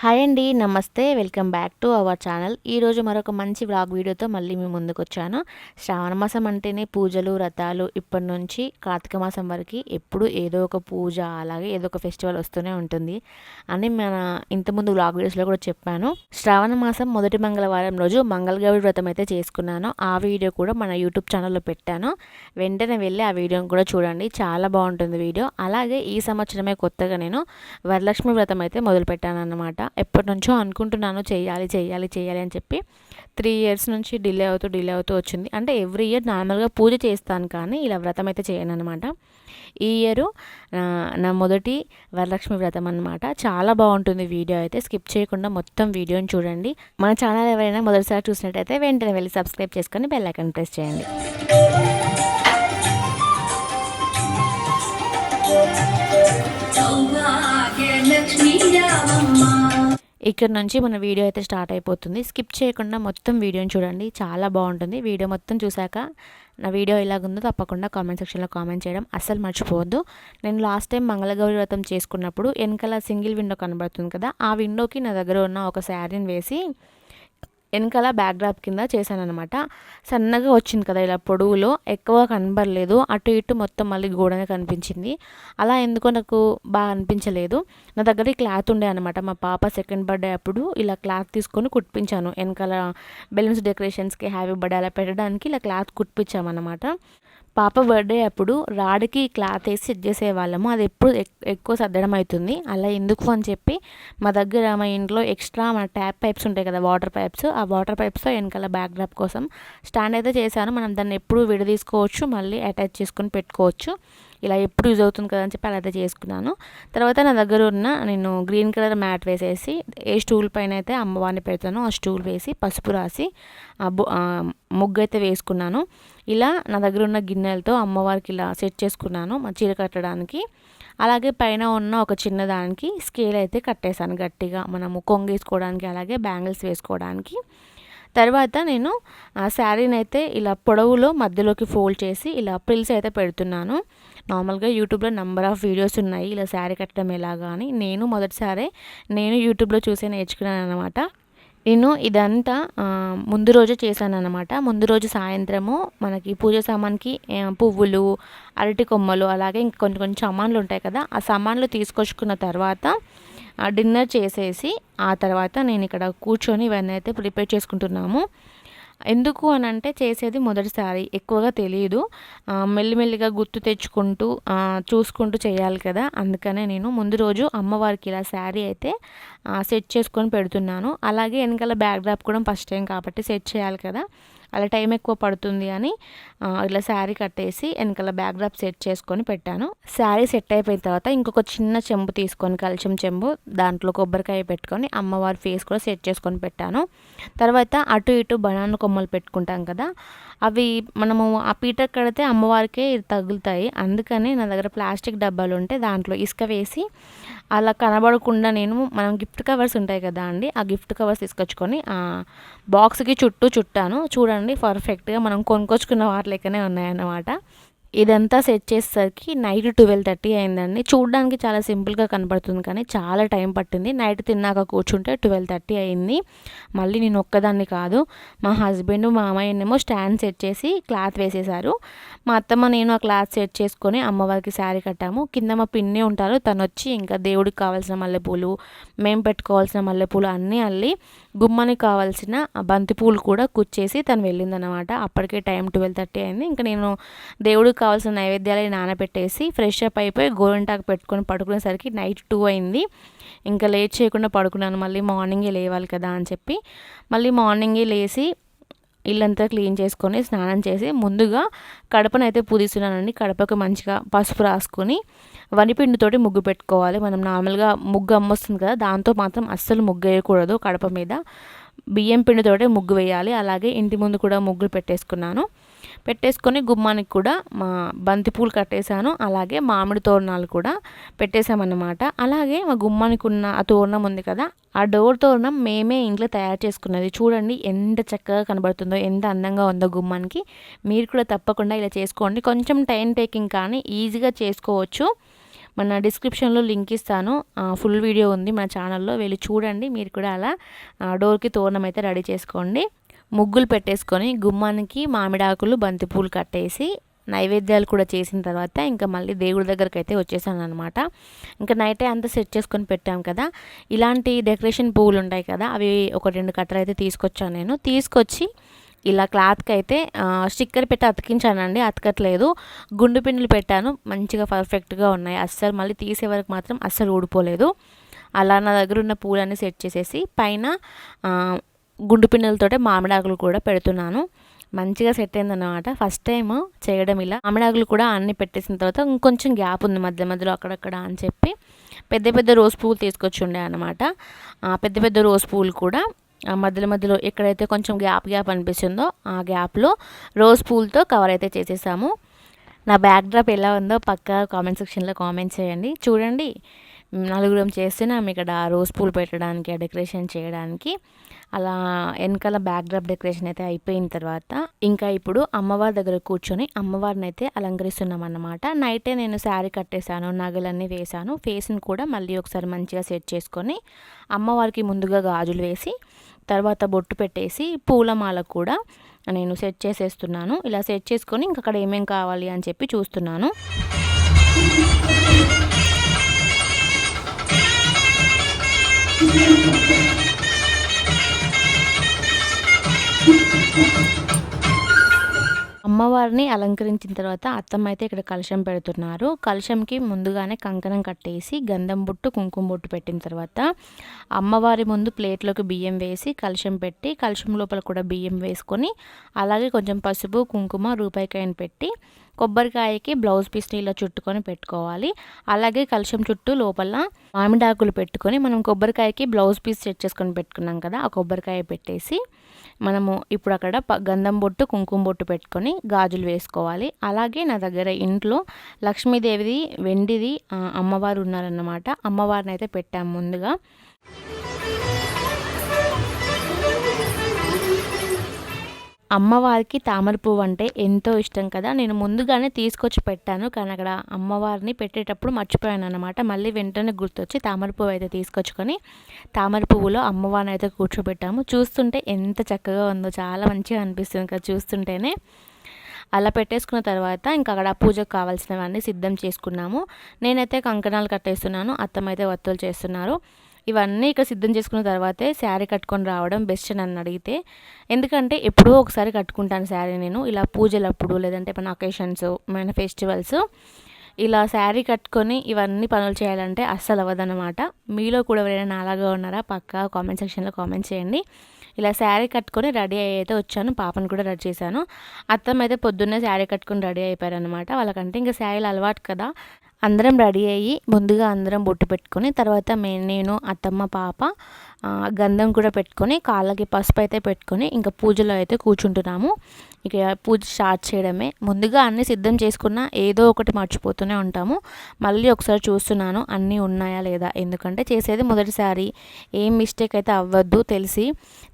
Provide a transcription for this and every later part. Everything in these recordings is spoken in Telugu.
హాయ్ అండి నమస్తే. Welcome back to our channel. ఈరోజు మరొక మంచి వ్లాగ్ వీడియోతో మళ్ళీ మేము ముందుకు వచ్చాను. శ్రావణ మాసం అంటేనే పూజలు వ్రతాలు ఇప్పటి నుంచి కార్తీక మాసం వరకు ఎప్పుడు ఏదో ఒక పూజ అలాగే ఏదో ఒక ఫెస్టివల్ వస్తూనే ఉంటుంది అని మన ఇంతకుముందు వ్లాగ్ వీడియోస్లో కూడా చెప్పాను. శ్రావణ మాసం మొదటి మంగళవారం రోజు మంగళగౌరి వ్రతం అయితే చేసుకున్నాను. ఆ వీడియో కూడా మన యూట్యూబ్ ఛానల్లో పెట్టాను. వెంటనే వెళ్ళి ఆ వీడియోని కూడా చూడండి. చాలా బాగుంటుంది వీడియో. అలాగే ఈ సంవత్సరమే కొత్తగా నేను వరలక్ష్మి వ్రతం అయితే మొదలుపెట్టాను అన్నమాట ఎప్పటి నుంచో అనుకుంటున్నాను చేయాలి చేయాలి చేయాలి అని చెప్పి త్రీ ఇయర్స్ నుంచి డిలే అవుతూ డిలే అవుతూ వచ్చింది. అంటే ఎవ్రీ ఇయర్ నార్మల్గా పూజ చేస్తాను కానీ ఇలా వ్రతం అయితే చేయను అనమాట ఈ ఇయర్ నా మొదటి వరలక్ష్మి వ్రతం అనమాట చాలా బాగుంటుంది వీడియో అయితే. స్కిప్ చేయకుండా మొత్తం వీడియోని చూడండి. మన ఛానల్ ఎవరైనా మొదటిసారి చూసినట్టయితే వెంటనే వెళ్ళి సబ్స్క్రైబ్ చేసుకొని బెల్ ఐకాన్ ప్రెస్ చేయండి. ఇక్కడ నుంచి మన వీడియో అయితే స్టార్ట్ అయిపోతుంది. స్కిప్ చేయకుండా మొత్తం వీడియోని చూడండి. చాలా బాగుంటుంది. వీడియో మొత్తం చూశాక నా వీడియో ఎలాగుందో తప్పకుండా కామెంట్ సెక్షన్లో కామెంట్ చేయడం అస్సలు మర్చిపోవద్దు. నేను లాస్ట్ టైం మంగళగౌరి వ్రతం చేసుకున్నప్పుడు వెనకాల సింగిల్ విండో కనబడుతుంది కదా ఆ విండోకి నా దగ్గర ఉన్న ఒక శారీని వేసి వెనకాల బ్యాక్డ్రాప్ కింద చేశానమాట సన్నగా వచ్చింది కదా ఇలా పొడవులో ఎక్కువ కనబడలేదు. అటు ఇటు మొత్తం మళ్ళీ గోడనే కనిపించింది. అలా ఎందుకో నాకు బాగా అనిపించలేదు. నా దగ్గర ఈ క్లాత్ ఉండే అనమాట మా పాప సెకండ్ బర్త్డే అప్పుడు ఇలా క్లాత్ తీసుకొని కుట్టించాను. వెనకాల బెలూన్స్ డెకరేషన్స్కి హ్యాపీ బర్త్డే అలా పెట్టడానికి ఇలా క్లాత్ కుట్టించామన్నమాట. పాప బర్త్డే అప్పుడు రాడికి క్లాత్ వేసి సెట్ చేసేవాళ్ళము. అది ఎప్పుడు ఎక్కువ సర్దడం అవుతుంది. అలా ఎందుకు అని చెప్పి మా దగ్గర మా ఇంట్లో ఎక్స్ట్రా మన ట్యాప్ పైప్స్ ఉంటాయి కదా వాటర్ పైప్స్ ఆ వాటర్ పైప్స్తో వెనకాల బ్యాక్ డ్రాప్ కోసం. స్టాండ్ అయితే చేశాను. మనం దాన్ని ఎప్పుడు విడదీసుకోవచ్చు. మళ్ళీ అటాచ్ చేసుకొని పెట్టుకోవచ్చు. ఇలా ఎప్పుడు యూజ్ అవుతుంది కదా అని చెప్పి అలా అయితే చేసుకున్నాను. తర్వాత నా దగ్గర ఉన్న నేను గ్రీన్ కలర్ మ్యాట్ వేసేసి ఏ స్టూల్ పైన అయితే అమ్మవారిని పెడతానో ఆ స్టూల్ వేసి పసుపు రాసి ముగ్గు అయితే వేసుకున్నాను. ఇలా నా దగ్గర ఉన్న గిన్నెలతో అమ్మవారికి ఇలా సెట్ చేసుకున్నాను మా చీర కట్టడానికి. అలాగే పైన ఉన్న ఒక చిన్న దానికి స్కేల్ అయితే కట్టేశాను గట్టిగా మనము కొంగేసుకోవడానికి అలాగే బ్యాంగిల్స్ వేసుకోవడానికి. తర్వాత నేను ఆ శారీని అయితే ఇలా పొడవులో మధ్యలోకి ఫోల్డ్ చేసి ఇలా ప్రిల్స్ అయితే పెడుతున్నాను. నార్మల్గా యూట్యూబ్లో నెంబర్ ఆఫ్ వీడియోస్ ఉన్నాయి ఇలా శారీ కట్టడం ఎలాగా అని. నేను మొదటిసారి నేను యూట్యూబ్లో చూసే నేర్చుకున్నాను అనమాట నేను ఇదంతా ముందు రోజే చేశాను అనమాట ముందు రోజు సాయంత్రము మనకి పూజ సామాన్కి పువ్వులు అరటి కొమ్మలు అలాగే ఇంకా కొన్ని కొన్ని సామాన్లు ఉంటాయి కదా ఆ సామాన్లు తీసుకొచ్చుకున్న తర్వాత డిన్నర్ చేసేసి ఆ తర్వాత నేను ఇక్కడ కూర్చొని ఇవన్నీ అయితే ప్రిపేర్ చేసుకుంటున్నాము. ఎందుకు అని అంటే చేసేది మొదటిసారి ఎక్కువగా తెలియదు మెల్లిమెల్లిగా గుర్తు తెచ్చుకుంటూ చూసుకుంటూ చేయాలి కదా. అందుకనే నేను ముందు రోజు అమ్మవారికి ఇలా శారీ అయితే సెట్ చేసుకొని పెడుతున్నాను. అలాగే వెనకాల బ్యాక్ డ్రాప్ కూడా ఫస్ట్ టైం కాబట్టి సెట్ చేయాలి కదా. అలా టైం ఎక్కువ పడుతుంది అని ఇలా శారీ కట్టేసి వెనకాల బ్యాక్ డ్రాప్ సెట్ చేసుకొని పెట్టాను. శారీ సెట్ అయిపోయిన తర్వాత ఇంకొక చిన్న చెంబు తీసుకొని కలిచం చెంబు దాంట్లో కొబ్బరికాయ పెట్టుకొని అమ్మవారి ఫేస్ కూడా సెట్ చేసుకొని పెట్టాను. తర్వాత అటు ఇటు బనానా కొమ్మలు పెట్టుకుంటాం కదా అవి మనము ఆ పీటర్ కడితే అమ్మవారికే తగులుతాయి. అందుకని నా దగ్గర ప్లాస్టిక్ డబ్బాలు ఉంటే దాంట్లో ఇసుక వేసి అలా కనబడకుండా నేను మనం గిఫ్ట్ కవర్స్ ఉంటాయి కదా అండి ఆ గిఫ్ట్ కవర్స్ తీసుకొచ్చుకొని ఆ బాక్స్కి చుట్టూ చుట్టాను. చూడండి పర్ఫెక్ట్గా మనం కొనుక్కొచ్చుకున్న వాటి లెక్కనే ఉన్నాయన్నమాట. ఇదంతా సెట్ చేసేసరికి నైట్ ట్వెల్వ్ థర్టీ అయిందండి. చూడడానికి చాలా సింపుల్గా కనపడుతుంది కానీ చాలా టైం పట్టింది. నైట్ తిన్నాక కూర్చుంటే ట్వెల్వ్ థర్టీ అయింది. మళ్ళీ నేను ఒక్కదాన్ని కాదు మా హస్బెండ్ మా అమ్మాయినేమో స్టాండ్ సెట్ చేసి క్లాత్ వేసేసారు మా అత్తమ్మ నేను ఆ క్లాత్ సెట్ చేసుకొని అమ్మవారికి శారీ కట్టాము. కింద మా పిన్ని ఉంటారు తను వచ్చి ఇంకా దేవుడికి కావాల్సిన మల్లెపూలు మేము పెట్టుకోవాల్సిన మల్లెపూలు అన్నీ అల్లి గుమ్మానికి కావాల్సిన బంతిపూలు కూడా కుచ్చేసి తను వెళ్ళిందనమాట అప్పటికే టైం ట్వెల్వ్ థర్టీ అయింది. ఇంకా నేను దేవుడికి కావాల్సిన నైవేద్యాలు నానబెట్టేసి ఫ్రెష్ అప్ అయిపోయి గోరింటాకు పెట్టుకొని పడుకునేసరికి నైట్ టూ అయింది. ఇంకా లేట్ చేయకుండా పడుకున్నాను. మళ్ళీ మార్నింగే లేవాలి కదా అని చెప్పి మళ్ళీ మార్నింగే లేచి ఇల్లంతా క్లీన్ చేసుకొని స్నానం చేసి ముందుగా కడపనైతే పూజిస్తున్నానండి కడపకు మంచిగా పసుపు రాసుకొని వనిపిండితోటి ముగ్గు పెట్టుకోవాలి. మనం నార్మల్గా ముగ్గు అమ్మొస్తుంది కదా దాంతో మాత్రం అస్సలు ముగ్గు వేయకూడదు కడప మీద. బియ్యం పిండితోటే ముగ్గు వేయాలి. అలాగే ఇంటి ముందు కూడా ముగ్గులు పెట్టేసుకున్నాను. పెట్టేసుకొని గుమ్మానికి కూడా మా బంతిపూలు కట్టేశాను. అలాగే మామిడి తోరణాలు కూడా పెట్టేశామన్నమాట. అలాగే మా గుమ్మానికి ఉన్న ఆ తోరణం ఉంది కదా ఆ డోర్ తోరణం మేమే ఇంట్లో తయారు చేసుకున్నది. చూడండి ఎంత చక్కగా కనబడుతుందో ఎంత అందంగా ఉందో గుమ్మానికి. మీరు కూడా తప్పకుండా ఇలా చేసుకోండి. కొంచెం టైం టేకింగ్ కానీ ఈజీగా చేసుకోవచ్చు. మన డిస్క్రిప్షన్లో లింక్ ఇస్తాను. ఫుల్ వీడియో ఉంది మన ఛానల్లో. వెళ్ళి చూడండి. మీరు కూడా అలా డోర్కి తోరణం అయితే రెడీ చేసుకోండి. ముగ్గులు పెట్టేసుకొని గుమ్మానికి మామిడాకులు బంతిపూలు కట్టేసి నైవేద్యాలు కూడా చేసిన తర్వాత ఇంకా మళ్ళీ దేవుడి దగ్గరికి అయితే వచ్చేసాను అనమాట ఇంకా నైటే అంతా సెట్ చేసుకొని పెట్టాం కదా. ఇలాంటి డెకరేషన్ పువ్వులు ఉంటాయి కదా అవి ఒక రెండు కట్టలు అయితే తీసుకొచ్చాను నేను. తీసుకొచ్చి ఇలా క్లాత్కి అయితే స్టిక్కర్ పెట్టి అతికించానండి అతకట్లేదు. గుండు పిండిలు పెట్టాను మంచిగా పర్ఫెక్ట్గా ఉన్నాయి. అస్సలు మళ్ళీ తీసే వరకు మాత్రం అస్సలు ఊడిపోలేదు. అలా నా దగ్గర ఉన్న పూలన్నీ సెట్ చేసేసి పైన గుండు పిండిలతోటే మామిడాకులు కూడా పెడుతున్నాను. మంచిగా సెట్ అయిందన్నమాట. ఫస్ట్ టైం చేయడం ఇలా. మామిడాకులు కూడా అన్ని పెట్టేసిన తర్వాత ఇంకొంచెం గ్యాప్ ఉంది మధ్య మధ్యలో అక్కడక్కడ అని చెప్పి పెద్ద పెద్ద రోజ్ పువ్వులు తీసుకొచ్చి ఉండే అనమాట పెద్ద పెద్ద రోజ్ పువ్వులు కూడా మధ్యలో మధ్యలో ఎక్కడైతే కొంచెం గ్యాప్ గ్యాప్ అనిపిస్తుందో ఆ గ్యాప్లో రోజ్ పూలతో కవర్ అయితే చేసేసాము. నా బ్యాక్ డ్రాప్ ఎలా ఉందో పక్క కామెంట్ సెక్షన్లో కామెంట్ చేయండి. చూడండి. నలుగురం చేస్తున్నాం ఇక్కడ రోజ్ పూలు పెట్టడానికి ఆ డెకరేషన్ చేయడానికి అలా వెనకాల బ్యాక్ డ్రాప్ డెకరేషన్ అయితే అయిపోయిన తర్వాత ఇంకా ఇప్పుడు అమ్మవారి దగ్గర కూర్చొని అమ్మవారిని అయితే అలంకరిస్తున్నాం అన్నమాట నైటే నేను శారీ కట్టేశాను నగలన్నీ వేశాను ఫేస్ని కూడా మళ్ళీ ఒకసారి మంచిగా సెట్ చేసుకొని అమ్మవారికి ముందుగా గాజులు వేసి తర్వాత బొట్టు పెట్టేసి పూలమాల కూడా నేను సెట్ చేసేస్తున్నాను. ఇలా సెట్ చేసుకొని ఇంక అక్కడ ఏమేం కావాలి అని చెప్పి చూస్తున్నాను. అమ్మవారిని అలంకరించిన తర్వాత అత్తమ్మ అయితే ఇక్కడ కలశం పెడుతున్నారు. కలశంకి ముందుగానే కంకణం కట్టేసి గంధం బొట్టు కుంకుమ బొట్టు పెట్టిన తర్వాత అమ్మవారి ముందు ప్లేట్లోకి బియ్యం వేసి కలశం పెట్టి కలశం లోపల కూడా బియ్యం వేసుకొని అలాగే కొంచెం పసుపు కుంకుమ రూపాయికాయను పెట్టి కొబ్బరికాయకి బ్లౌజ్ పీస్ని ఇలా చుట్టుకొని పెట్టుకోవాలి. అలాగే కలుషం చుట్టూ లోపల మామిడాకులు పెట్టుకొని మనం కొబ్బరికాయకి బ్లౌజ్ పీస్ సెట్ చేసుకొని పెట్టుకున్నాం కదా ఆ కొబ్బరికాయ పెట్టేసి మనము ఇప్పుడు అక్కడ గంధం బొట్టు కుంకుమ బొట్టు పెట్టుకొని గాజులు వేసుకోవాలి. అలాగే నా దగ్గర ఇంట్లో లక్ష్మీదేవిది వెండిది అమ్మవారు ఉన్నారన్నమాట. అమ్మవారిని అయితే పెట్టాము ముందుగా. అమ్మవారికి తామర పువ్వు అంటే ఎంతో ఇష్టం కదా. నేను ముందుగానే తీసుకొచ్చి పెట్టాను. కానీ అక్కడ అమ్మవారిని పెట్టేటప్పుడు మర్చిపోయాను అనమాట మళ్ళీ వెంటనే గుర్తొచ్చి తామర పువ్వు అయితే తీసుకొచ్చుకొని తామర పువ్వులో అమ్మవారిని అయితే కూర్చోబెట్టాము. చూస్తుంటే ఎంత చక్కగా ఉందో చాలా మంచిగా అనిపిస్తుంది కదా చూస్తుంటేనే. అలా పెట్టేసుకున్న తర్వాత ఇంకా అక్కడ పూజకు కావాల్సినవన్నీ సిద్ధం చేసుకున్నాము. నేనైతే కంకణాలు కట్టేస్తున్నాను. అత్తమ్మ అయితే వత్తులు చేస్తున్నారు. ఇవన్నీ ఇక్కడ సిద్ధం చేసుకున్న తర్వాతే శారీ కట్టుకొని రావడం బెస్ట్ అని నన్ను అడిగితే. ఎందుకంటే ఎప్పుడో ఒకసారి కట్టుకుంటాను శారీ నేను. ఇలా పూజలప్పుడు లేదంటే మన అకేషన్స్ మన ఫెస్టివల్స్ ఇలా శారీ కట్టుకొని ఇవన్నీ పనులు చేయాలంటే అస్సలు అవ్వదన్నమాట. మీలో కూడా ఎవరైనా అలాగా ఉన్నారా? పక్కా కామెంట్ సెక్షన్లో కామెంట్ చేయండి. ఇలా శారీ కట్టుకొని రెడీ అయ్యి అయితే వచ్చాను. పాపను కూడా రెడీ చేశాను. అత్తమ్మ అయితే పొద్దున్నే శారీ కట్టుకొని రెడీ అయిపోయారనమాట వాళ్ళకంటే ఇంకా శారీలు అలవాటు కదా. అందరం రెడీ అయ్యి ముందుగా అందరం బొట్టు పెట్టుకొని తర్వాత మే నేను అత్తమ్మ పాప గంధం కూడా పెట్టుకొని కాళ్ళకి పసుపు అయితే పెట్టుకొని ఇంకా పూజలో అయితే కూర్చుంటున్నాము. ఇక పూజ స్టార్ట్ చేయడమే. ముందుగా అన్నీ సిద్ధం చేసుకున్న ఏదో ఒకటి మర్చిపోతూనే ఉంటాము. మళ్ళీ ఒకసారి చూస్తున్నాను అన్నీ ఉన్నాయా లేదా? ఎందుకంటే చేసేది మొదటిసారి. ఏం మిస్టేక్ అయితే అవ్వద్దు తెలిసి.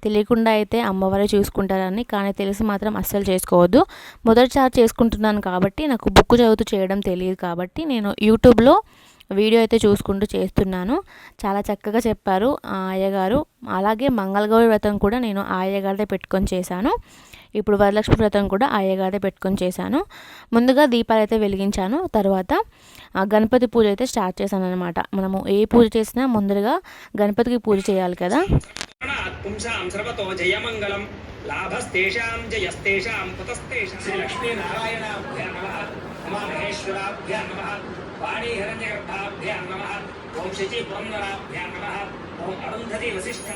తెలియకుండా అయితే అమ్మవారే చూసుకుంటారని కానీ తెలిసి మాత్రం అస్సలు చేసుకోవద్దు. మొదటిసారి చేసుకుంటున్నాను కాబట్టి నాకు బుక్ చదువుతూ చేయడం తెలియదు కాబట్టి నేను యూట్యూబ్లో వీడియో అయితే చూసుకుంటూ చేస్తున్నాను. చాలా చక్కగా చెప్పారు ఆ అయ్యగారు. అలాగే మంగళగౌరి వ్రతం కూడా నేను ఆ అయ్యగారిదే పెట్టుకొని చేశాను. ఇప్పుడు వరలక్ష్మి వ్రతం కూడా ఆ అయ్యగారిదే పెట్టుకొని చేశాను. ముందుగా దీపాలు అయితే వెలిగించాను. తర్వాత ఆ గణపతి పూజ అయితే స్టార్ట్ చేశాను అనమాట మనము ఏ పూజ చేసినా ముందరగా గణపతికి పూజ చేయాలి కదా. లాభస్తేషాం జయస్తేషాం కుతస్తేషాం శ్రీ నమః నమః వాణీ హిరణ్యగర్భాభ్యాం నమః ఓం శచి పురంధరాభ్యాం నమః ఓం అరుంధతి వశిష్ఠా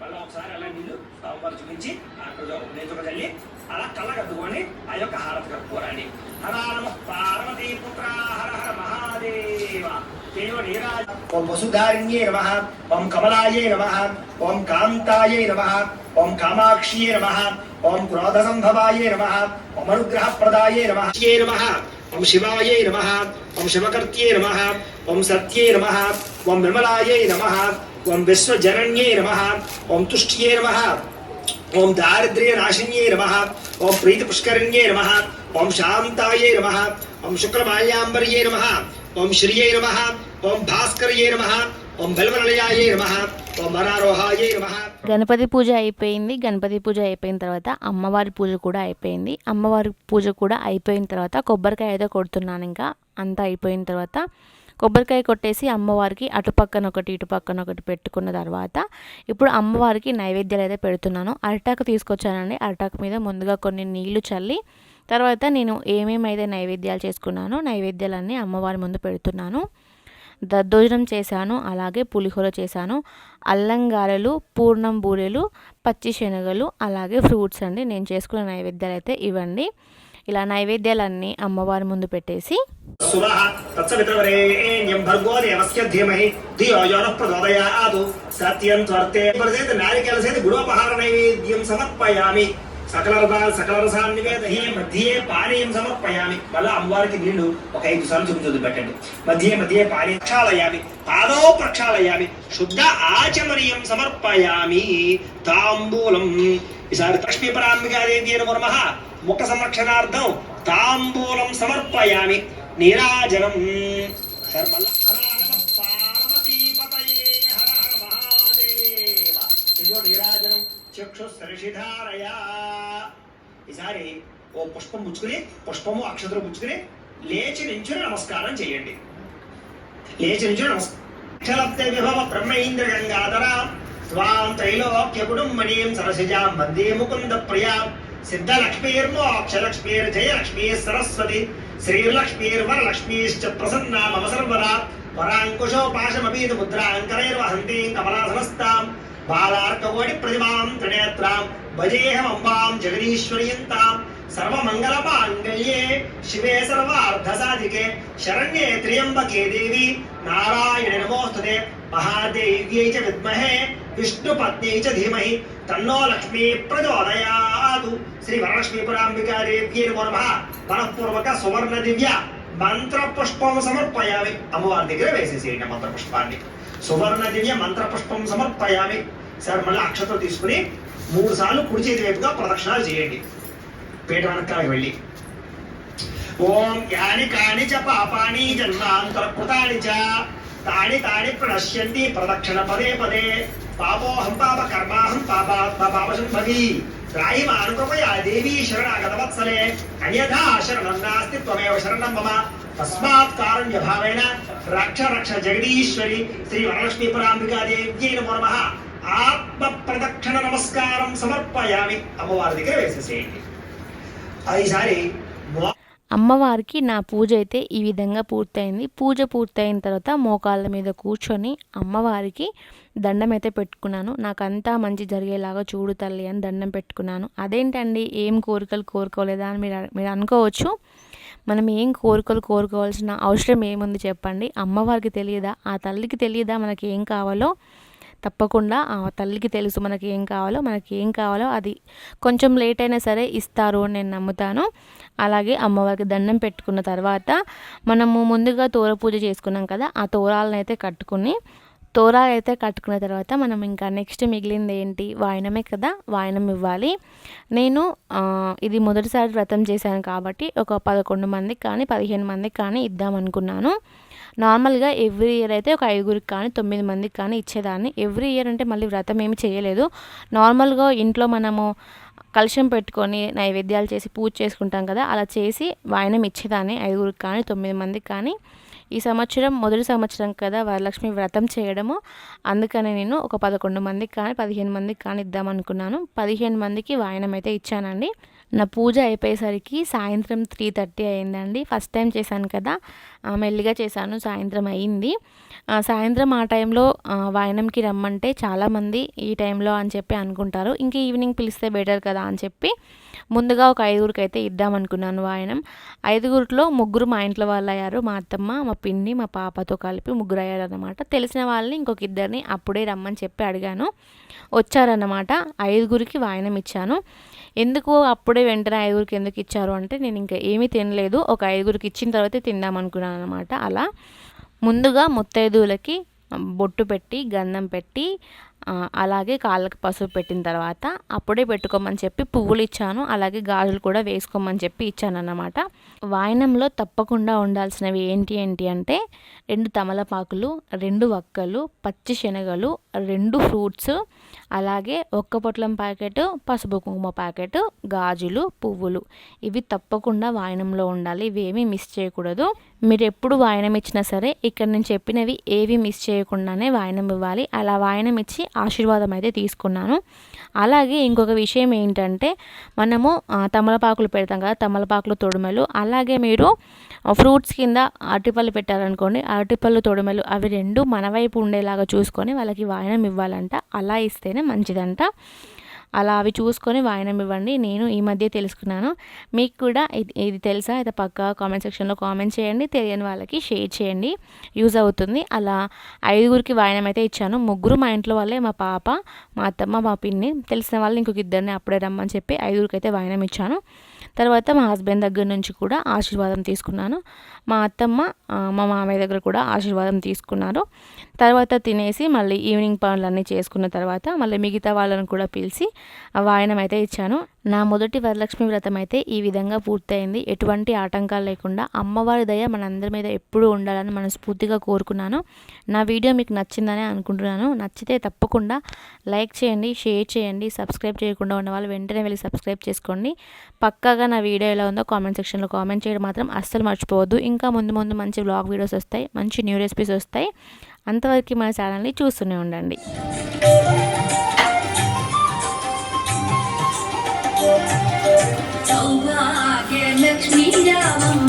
మళ్ళీ ఒకసారి అలా నీళ్ళు స్టవ్ పరుచు నుంచి అక్కడ నేతొక చల్లి అలా కళ్ళ కద్దుకొని ఆ యొక్క హారతి కప్పుకోరాలి హరారమ పార్వతీ పుత్ర హర హర మహాదేవ. ఓం వసుధారిణ్యే నమ. ఓం కమలాయే నమ. ఓం కాంతాయే నమ. ఓం కామాక్షియే నమ. ఓం క్రోధ సంభవాయే నమ. ఓం అనుగ్రహ ప్రదాయే నమ నమ? ఓం శివాయే నమ. ఓం శివకర్త్యే నమ. ఓం సత్యే నమ. ఓం విమలాయే నమ. ఓం విశ్వజనన్యై నమ ఓం తుష్ట్యే నమ ఓం దారిద్ర్య నాశన్యే నమ ఓం ప్రీతి పుష్కరణ్యే నమ ఓం శాంతాయై నమ ఓం శుక్రమాల్యాంబర్యై నమ ఓం శ్రియై నమ ఓం భాస్కర్యే నమ ఓం బలవలయాయై నమ ఓం వరారోహాయై నమ. గణపతి పూజ అయిపోయింది గణపతి పూజ అయిపోయిన తర్వాత అమ్మవారి పూజ కూడా అయిపోయింది. అమ్మవారి పూజ కూడా అయిపోయిన తర్వాత కొబ్బరికాయ ఏదో కొడుతున్నాను ఇంకా అంతా అయిపోయిన తర్వాత కొబ్బరికాయ కొట్టేసి అమ్మవారికి అటు పక్కన ఒకటి ఇటు పక్కన ఒకటి పెట్టుకున్న తర్వాత ఇప్పుడు అమ్మవారికి నైవేద్యాలు అయితే పెడుతున్నాను. అరిటాకు తీసుకొచ్చానండి. అరిటాకు మీద ముందుగా కొన్ని నీళ్ళు చల్లి తర్వాత నేను ఏమేమైతే నైవేద్యాలు చేసుకున్నానో నైవేద్యాలన్నీ అమ్మవారి ముందు పెడుతున్నాను. దద్దోజనం చేశాను అలాగే పులిహోర చేశాను. అల్లంగారెలు పూర్ణం బూరెలు పచ్చి శనగలు అలాగే ఫ్రూట్స్ అండి. నేను చేసుకున్న నైవేద్యాలు అయితే ఇవ్వండి ఇలా నైవేద్యాలన్నీ అమ్మవారి ముందు పెట్టేసి సమర్పయామి. సకల సకల రసాన్ని వేదహి మధ్యే పానీయం సమర్పయామి. అమ్మవారికి నీళ్ళు ఒక ఐదు సార్లు పెట్టండి. మధ్యే మధ్యే పానీయం ప్రక్షాళయామి. పాదో ప్రక్షాళయామి. శుద్ధ ఆచమనీయం సమర్పయామి. తాంబూలం. ఈసారి లక్ష్మీపరాంబికాదేవి నమ ముఖ సంరక్షణార్థం తాంబూలం సమర్పయామి. నీరాజనం. సార్ మళ్ళా హర నమః నీరాజనం. చక్షుస్సరిషిధారయా. ఈసారి ఓ పుష్పం పుచ్చుకుని పుష్పము అక్షతలు పుచ్చుకుని లేచి నించుని నమస్కారం చేయండి. లేచి నించుని నమస్కారం విభవ బ్రహ్మేంద్ర గంగాధర. స్వాం త్రైలోక్య కుటుంబనీం సరసిజాం వందే ముకుంద ప్రియా. सिद्धलक्ष्मीर अक्षलक्ष्मीर जयलक्ष्मी सरस्वती श्रीलक्ष्मीर प्रसन्ना मम सर्वदा। वरांकुशोपाशमपीत मुद्राङ्करैर्व हन्तीं कमलासनस्तां बालार्कवोडि प्रतिमां त्रिनेत्रां भजेहमम्बां शिवे सर्वार्धसाधिके, शरण्ये त्र्यम्बके देवी, नारायणे नमोऽस्तु ते। महादेव्यै तन्नो लक्ष्मी प्रचोदयात्। వరలక్ష్మీపురాంబికా దేవ్యై నమో నమః మనఃపూర్వక సువర్ణ దివ్య మంత్ర పుష్పం సమర్పయామి. అమ్మవారి దగ్గర వేసేసేయండి మంత్ర పుష్పాన్ని సువర్ణ దివ్య మంత్ర పుష్పం సమర్పయామి. సార్ మళ్ళీ అక్షతలు తీసుకుని మూడు సార్లు కుడి చేతి వైపుగా ప్రదక్షిణాలు చేయండి. పీఠ వెనకాలకు వెళ్ళి ఓం యాని కాని చ పాపాని జన్మాంతరకృతాని చ తాని తాని ప్రణశ్యంతి ప్రదక్షిణ పదే పదే పాపోహం పాప కర్మాహం పాపాత్మ పాపశంభవి త్రాయి దేవీ శరణాగతవత్సలే అన్యథా శరణం నాస్తి త్వమేవ శరణం మమ తస్మాత్ కారుణ్య భావేన రక్ష రక్ష జగదీశ్వరి శ్రీ వరలక్ష్మీ పరాంబికా దేవ్యై నమో నమః ఆత్మ ప్రదక్షిణ నమస్కారం సమర్పయామి అమ్మవారి దగ్గర వేసేసేయండి అదిసారి అమ్మవారికి నా పూజ అయితే ఈ విధంగా పూర్తయింది. పూజ పూర్తయిన తర్వాత మోకాళ్ళ మీద కూర్చొని అమ్మవారికి దండం అయితే పెట్టుకున్నాను. నాకంతా మంచి జరిగేలాగా చూడు తల్లి అని దండం పెట్టుకున్నాను. అదేంటండి? ఏం కోరికలు కోరుకోలేదా అని మీరు మీరు అనుకోవచ్చు. మనం ఏం కోరికలు కోరుకోవాల్సిన అవసరం ఏముంది చెప్పండి. అమ్మవారికి తెలియదా? ఆ తల్లికి తెలియదా? మనకి ఏం కావాలో? తప్పకుండా ఆ తల్లికి తెలుసు మనకి ఏం కావాలో మనకి ఏం కావాలో అది కొంచెం లేట్ అయినా సరే ఇస్తారు అని నేను నమ్ముతాను. అలాగే అమ్మవారికి దండం పెట్టుకున్న తర్వాత మనము ముందుగా తోర పూజ చేసుకున్నాం కదా ఆ తోరాలను అయితే కట్టుకుని తోరాలు అయితే కట్టుకున్న తర్వాత మనం ఇంకా నెక్స్ట్ మిగిలింది ఏంటి వాయనమే కదా వాయనం ఇవ్వాలి. నేను ఇది మొదటిసారి వ్రతం చేశాను కాబట్టి ఒక పదకొండు మందికి కానీ పదిహేను మందికి కానీ ఇద్దాం అనుకున్నాను. నార్మల్గా ఎవ్రీ ఇయర్ అయితే ఒక ఐదుగురికి కానీ తొమ్మిది మందికి కానీ ఇచ్చేదాన్ని. ఎవ్రీ ఇయర్ అంటే మళ్ళీ వ్రతం ఏమి చేయలేదు. నార్మల్గా ఇంట్లో మనము కలుషం పెట్టుకొని నైవేద్యాలు చేసి పూజ చేసుకుంటాం కదా అలా చేసి వాయనం ఇచ్చేదాన్ని. ఐదుగురికి కానీ తొమ్మిది మందికి కానీ. ఈ సంవత్సరం మొదటి సంవత్సరం కదా వరలక్ష్మి వ్రతం చేయడము. అందుకని నేను ఒక పదకొండు మందికి కానీ పదిహేను మందికి కానీ ఇద్దామనుకున్నాను పదిహేను మందికి వాయనం అయితే ఇచ్చానండి. నా పూజ అయిపోయేసరికి సాయంత్రం త్రీ థర్టీ అయిందండి. ఫస్ట్ టైం చేశాను కదా. మెల్లిగా చేశాను. సాయంత్రం అయింది. సాయంత్రం ఆ టైంలో వాయనంకి రమ్మంటే చాలామంది ఈ టైంలో అని చెప్పి అనుకుంటారు. ఇంకా ఈవినింగ్ పిలిస్తే బెటర్ కదా అని చెప్పి ముందుగా ఒక ఐదుగురికి అయితే ఇద్దామనుకున్నాను వాయనం. ఐదుగురిలో ముగ్గురు మా ఇంట్లో వాళ్ళు అయ్యారు మా అత్తమ్మ మా పిన్ని మా పాపతో కలిపి ముగ్గురు అయ్యారు అనమాట తెలిసిన వాళ్ళని ఇంకొక ఇద్దరిని అప్పుడే రమ్మని చెప్పి అడిగాను. వచ్చారన్నమాట. ఐదుగురికి వాయనం ఇచ్చాను. ఎందుకు అప్పుడే వెంటనే ఐదుగురికి ఎందుకు ఇచ్చారు అంటే నేను ఇంకా ఏమీ తినలేదు. ఒక ఐదుగురికి ఇచ్చిన తర్వాతే తిందాం అనుకున్నాను అనమాట అలా ముందుగా ముత్తైదువులకి బొట్టు పెట్టి గంధం పెట్టి అలాగే కాళ్ళకి పసుపు పెట్టిన తర్వాత అప్పుడే పెట్టుకోమని చెప్పి పువ్వులు ఇచ్చాను. అలాగే గాజులు కూడా వేసుకోమని చెప్పి ఇచ్చాను అన్నమాట వాయనంలో తప్పకుండా ఉండాల్సినవి ఏంటి ఏంటి అంటే రెండు తమలపాకులు రెండు వక్కలు పచ్చి శనగలు రెండు ఫ్రూట్స్ అలాగే ఒక్క పొట్లం ప్యాకెట్ పసుపు కుంకుమ ప్యాకెట్ గాజులు పువ్వులు. ఇవి తప్పకుండా వాయనంలో ఉండాలి. ఇవేమీ మిస్ చేయకూడదు. మీరు ఎప్పుడు వాయనం ఇచ్చినా సరే ఇక్కడ నేను చెప్పినవి ఏవి మిస్ చేయకుండానే వాయనం ఇవ్వాలి. అలా వాయనం ఇచ్చి ఆశీర్వాదం అయితే తీసుకున్నాను. అలాగే ఇంకొక విషయం ఏంటంటే మనము తమలపాకులు పెడతాం కదా తమలపాకులు తొడుమలు. అలాగే మీరు ఫ్రూట్స్ కింద అరటిపళ్ళు పెట్టారనుకోండి అరటిపళ్ళు తొడుమలు అవి రెండు మన వైపు ఉండేలాగా చూసుకొని వాళ్ళకి వాయనం ఇవ్వాలంట. అలా ఇస్తేనే మంచిదంట. అలా అవి చూసుకొని వాయనం ఇవ్వండి. నేను ఈ మధ్య తెలుసుకున్నాను. మీకు కూడా ఇది ఇది తెలుసా? అయితే పక్క కామెంట్ సెక్షన్లో కామెంట్ చేయండి. తెలియని వాళ్ళకి షేర్ చేయండి. యూజ్ అవుతుంది. అలా ఐదుగురికి వాయనం అయితే ఇచ్చాను. ముగ్గురు మా ఇంట్లో వాళ్ళే మా పాప మా అత్తమ్మ మా పిన్ని. తెలిసిన వాళ్ళు ఇంకొక ఇద్దరిని అప్పుడే రమ్మని చెప్పి ఐదుగురికి అయితే వాయనం ఇచ్చాను. తర్వాత మా హస్బెండ్ దగ్గర నుంచి కూడా ఆశీర్వాదం తీసుకున్నాను. మా అత్తమ్మ మా మామయ్య దగ్గర కూడా ఆశీర్వాదం తీసుకున్నారు. తర్వాత తినేసి మళ్ళీ ఈవినింగ్ పనులన్నీ చేసుకున్న తర్వాత మళ్ళీ మిగతా వాళ్ళని కూడా పిలిచి ఆ వాయనం అయితే ఇచ్చాను. నా మొదటి వరలక్ష్మి వ్రతం అయితే ఈ విధంగా పూర్తయింది. ఎటువంటి ఆటంకాలు లేకుండా అమ్మవారి దయ మనందరి మీద ఎప్పుడూ ఉండాలని మనస్ఫూర్తిగా కోరుకున్నాను. నా వీడియో మీకు నచ్చిందని అనుకుంటున్నాను. నచ్చితే తప్పకుండా లైక్ చేయండి షేర్ చేయండి సబ్స్క్రైబ్ చేయకుండా ఉన్న వాళ్ళు వెంటనే వెళ్ళి సబ్స్క్రైబ్ చేసుకోండి. పక్కాగా నా వీడియో ఎలా ఉందో కామెంట్ సెక్షన్లో కామెంట్ చేయడం మాత్రం అస్సలు మర్చిపోవద్దు. ఇంకా ముందు ముందు మంచి బ్లాగ్ వీడియోస్ వస్తాయి మంచి న్యూ రెసిపీస్ వస్తాయి. అంతవరకు మన ఛానల్ని చూస్తూనే ఉండండి. సౌభాగ్యలక్ష్మీ రామమ్మ